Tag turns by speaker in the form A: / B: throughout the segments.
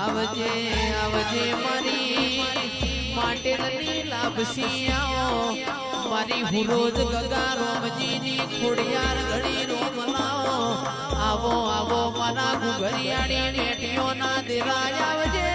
A: આવજે આવજે મારી માટેની લાભસી આવો. મારી હુરોજ ગગા રોમજીની ખોડિયાર ઘડી રોમ આવો આવો, મારા ઘુઘરિયાળી બેટીઓના દેરાય આવજે.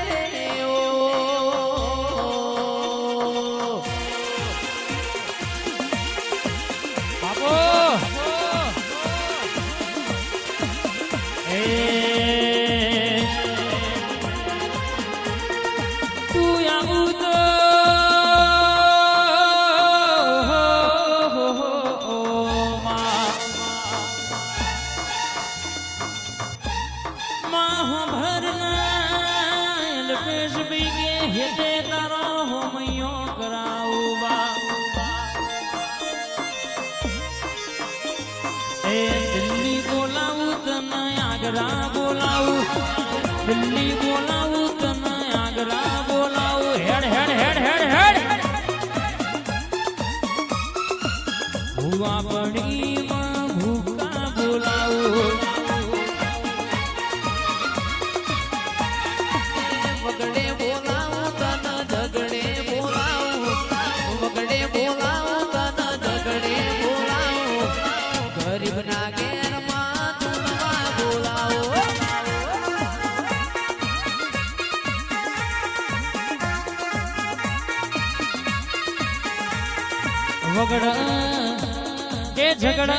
B: એ
A: ઝગડ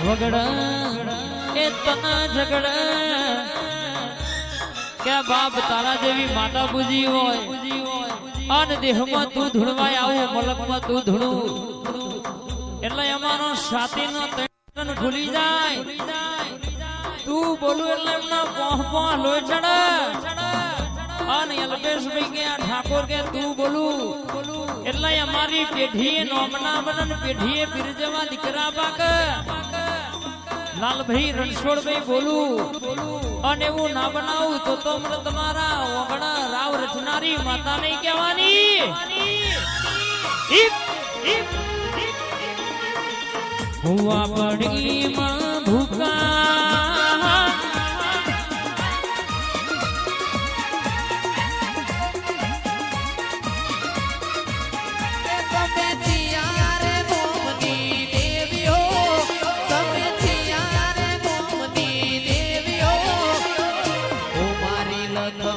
A: વગડ
B: એ તના ઝગડ કે બાપ તારા જેવી માતા પૂજી હોય અન દેહમાં તું ધૂળવાય આવું મલકમાં તું ધૂળું એટલે અમારો સાતીનો તન ભૂલી જાય તું બોલું એટલે એમના પોહ પોહ લોહી ચડે અને અલ્પેશભાઈ કે આ ઠાકોર કે તું બોલું એટલે અમારી પેઢીએ નોમના બનન પેઢીએ બિરજવા દીકરા પાક લાલભાઈ રણછોડભાઈ બોલું, અને એવું ના બનાવું તો તો મને તમારા ઓગણા રાવ રચનારી માતા નહીં કહેવાની. હું પડી માં ભૂકા.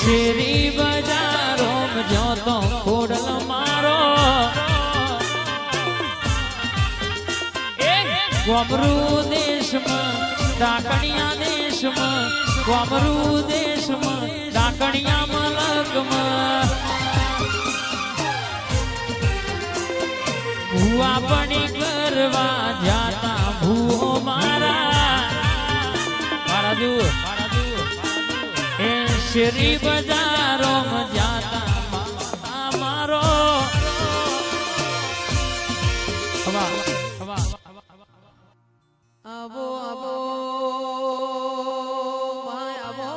B: શેરી બજારો જોતો ખોડલ મારો. એ દેશમાં, ડાકણિયા દેશમાં ગોમરું દેશમાં ડાકણિયા મલકમાં ભૂવા પડી કરવા જાતા ભૂવો મારા. મારા જુઓ. શેરી બજારો જાતા મારો.
A: આવો આવો, ભાઈ, આવો.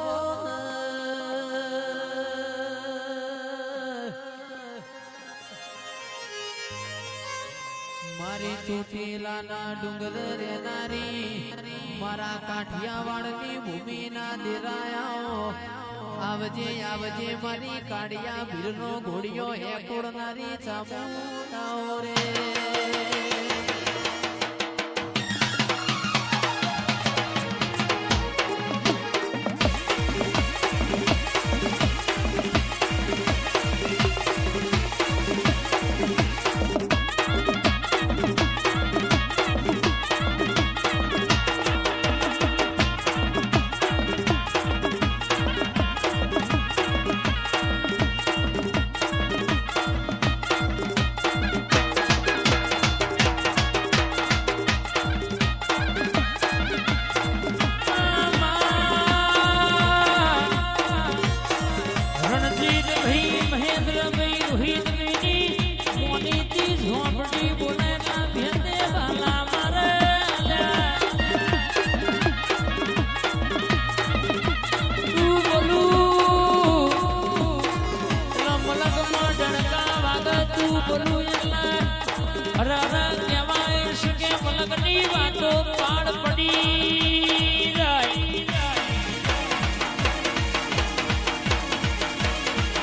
A: મારી ચોટીલાના ડુંગર રેનારી મારા કાઠિયાવાડની ભૂમિના દેરાયાઓ આવજે આવજે મારી કાળિયા ભીરનો ઘોડિયો હે કોડનારી ચામુંડાઓ રે.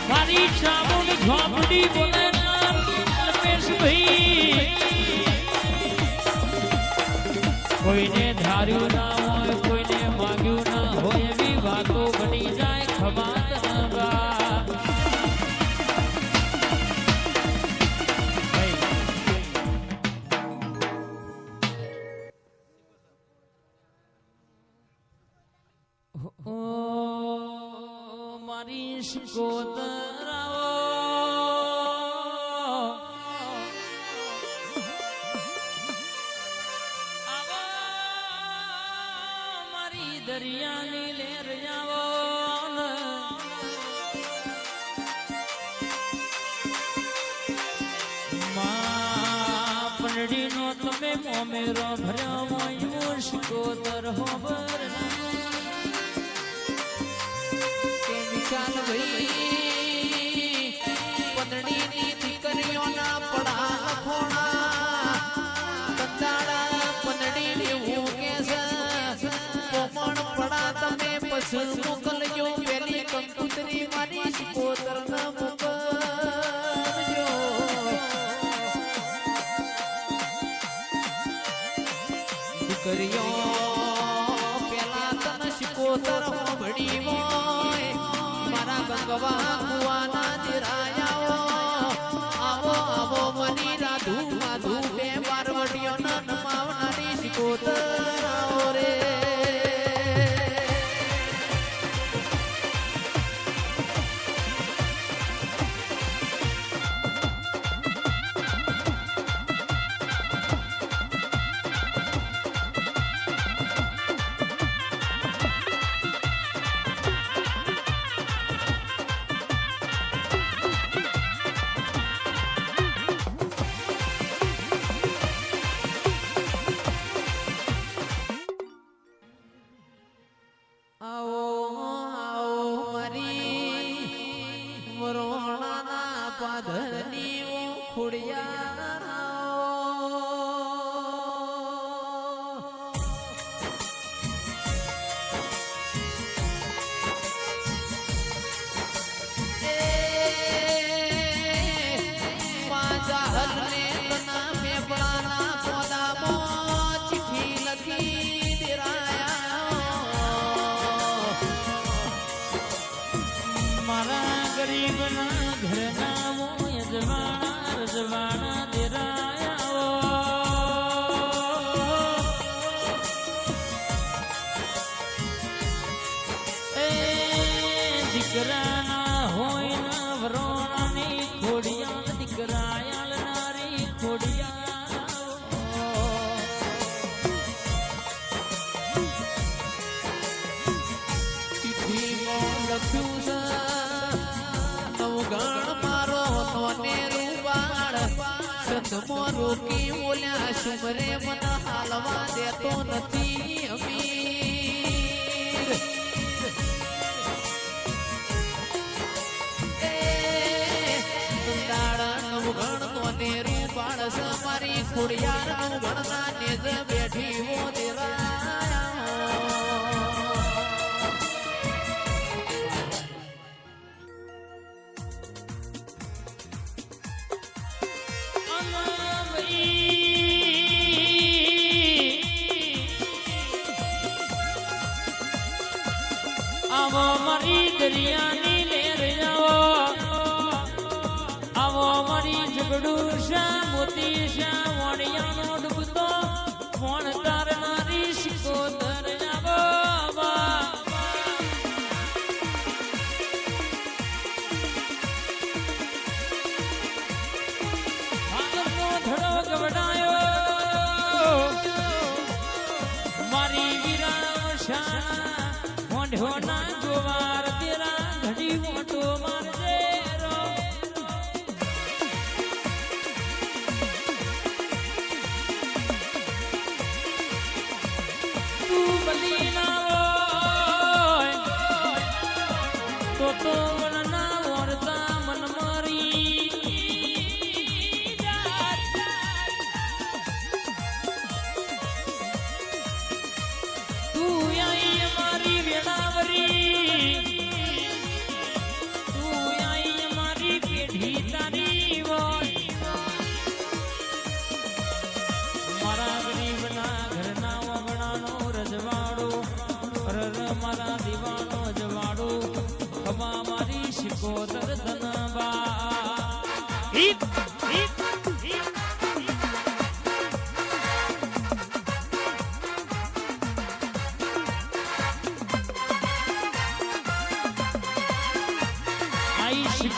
B: મારી ચામુંડ ઝોપડી બોલે કોઈને ધાર્યું ના શકોતર હોબર ના
A: કે વિશાલ ભાઈ પંદડીની દીકરીઓના પડા લખોણા. પંદડી પંદડીને હું કે છે. પોમણ પડા તમે પછ મોકલજો. પેલી કંકુતરી મારી સ્પોતર ન દીકરીઓ પેલા તન શિકોતર ભણી હોય મારા ગંગવા કુવાના દિરાયાઓ આવો આવો મની લખ્યું છે અવગણ મારો તને રૂપાળ સતમો રોકી બોલ્યા સુમરે મન હાલવા દેતો નથી અમીર એ કંટાળા રૂપાળ મારી ખોડિયાર નવગણ ને જ બેઠી હો દેરાયા
B: આવો મારી દરિયાની લેર આવો આવો મારી ઝઘડું શા મોતી શા વણિયાનો ડૂબતો આવો આવો. ધડો ગવડાયો না গো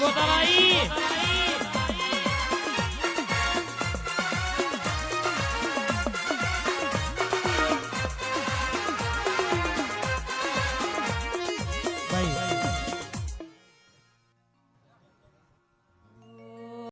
B: આઈ